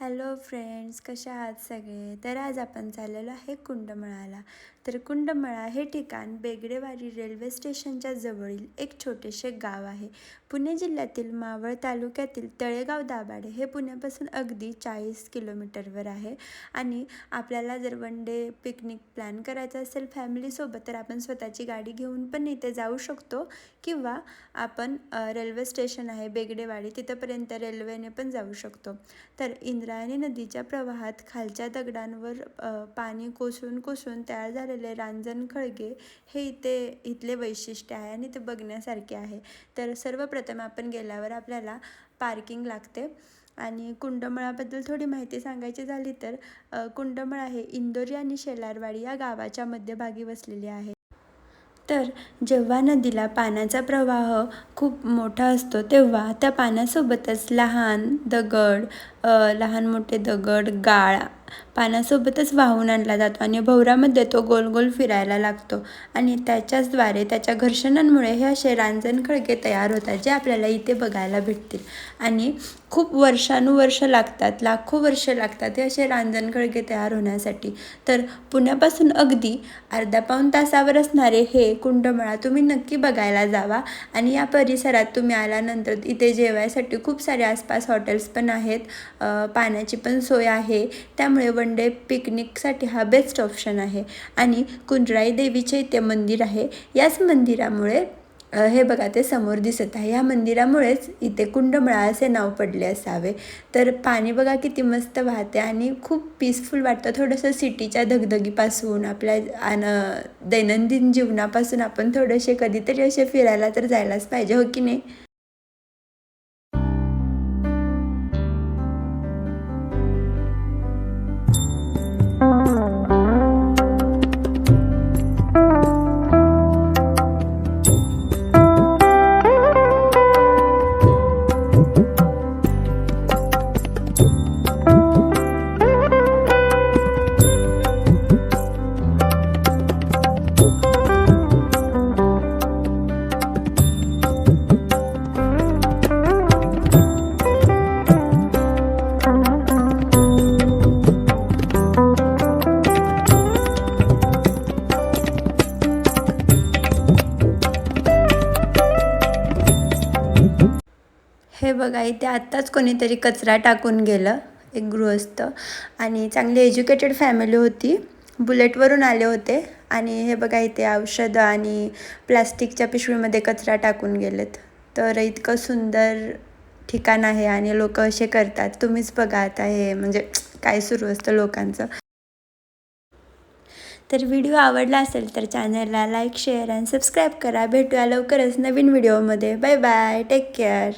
Hello friends कशा आहात सगळे? तर आज आपण चाललेलो आहे कुंडमळाला. तर कुंडमळा हे ठिकाण बेगडेवाडी रेल्वे स्टेशनच्या जवळील एक छोटेसे गाव आहे. पुणे जिल्ह्यातील मावळ तालुक्यातील तळेगाव दाभाडे हे पुण्यापासून अगदी चाळीस किलोमीटरवर आहे. आणि आपल्याला जर वन डे पिकनिक प्लॅन करायचा असेल फॅमिलीसोबत तर आपण स्वतःची गाडी घेऊन पण इथे जाऊ शकतो. किंवा आपण रेल्वे स्टेशन आहे बेगडेवाडी तिथंपर्यंत रेल्वेने पण जाऊ शकतो. तर इंद्रायणी नदीच्या प्रवाहात खालच्या दगडांवर पाणी कोसळून कोसळून तयार झालेले रांजण खळगे हे इथे इथले वैशिष्ट्य आहे आणि ते बघण्यासारखे आहे. तर सर्वप्रथम आपण गेल्यावर आपल्याला पार्किंग लागते. आणि कुंडमळाबद्दल थोडी माहिती सांगायची झाली तर कुंडमळा हे इंदोरी आणि शेलारवाडी या गावाच्या मध्यभागी वसलेले आहे. तर जेव्हा नदीला पाण्याचा प्रवाह खूप मोठा असतो तेव्हा त्या पाण्यासोबतच लहान दगड लहान मोठे दगड गाळ पाण्यासोबतच वाहून आणला जातो आणि भवरामध्ये तो गोल गोल फिरायला लागतो. आणि त्याच्याचद्वारे त्याच्या घर्षणांमुळे हे असे रांजण खळगे तयार होतात जे आपल्याला इथे बघायला भेटतील. आणि खूप वर्षानुवर्ष लागतात लाखो वर्ष लागतात हे असे रांजण खळगे तयार होण्यासाठी. तर पुण्यापासून अगदी अर्धा पाऊण तासावर असणारे हे कुंडमळा तुम्ही नक्की बघायला जावा. आणि या परिसरात तुम्ही आल्यानंतर इथे जेवायसाठी खूप सारे आसपास हॉटेल्स पण आहेत. पाण्याची पण सोय आहे. त्यामुळे वन डे पिकनिकसाठी हा बेस्ट ऑप्शन आहे. आणि कुंजराई देवीचे इथे मंदिर आहे. याच मंदिरामुळे हे बघा ते समोर दिसत आहे. या मंदिरामुळेच इथे कुंडमळा असे नाव पडले असावे. तर पाणी बघा किती मस्त वाहते आणि खूप पीसफुल वाटतं. थोडंसं सिटीच्या धगधगीपासून आपल्या अन दैनंदिन जीवनापासून आपण थोडेसे कधीतरी असे फिरायला तर जायलाच पाहिजे हो की नाही? हे बघा इथे आत्ताच कोणीतरी कचरा टाकून गेलं एक गृहस्थ. आणि चांगली एज्युकेटेड फॅमिली होती. बुलेटवरून आले होते. आणि हे बघा इथे औषधं आणि प्लास्टिकच्या पिशवीमध्ये कचरा टाकून गेलेत. तर इतकं सुंदर ठिकाण आहे आणि लोक असे करतात. तुम्हीच बघा आता हे म्हणजे काय सुरू असतं लोकांचं. तर व्हिडिओ आवडला असेल तर चॅनलला लाईक शेअर आणि सबस्क्राईब करा. भेटूया लवकरच नवीन व्हिडिओमध्ये बाय बाय टेक केअर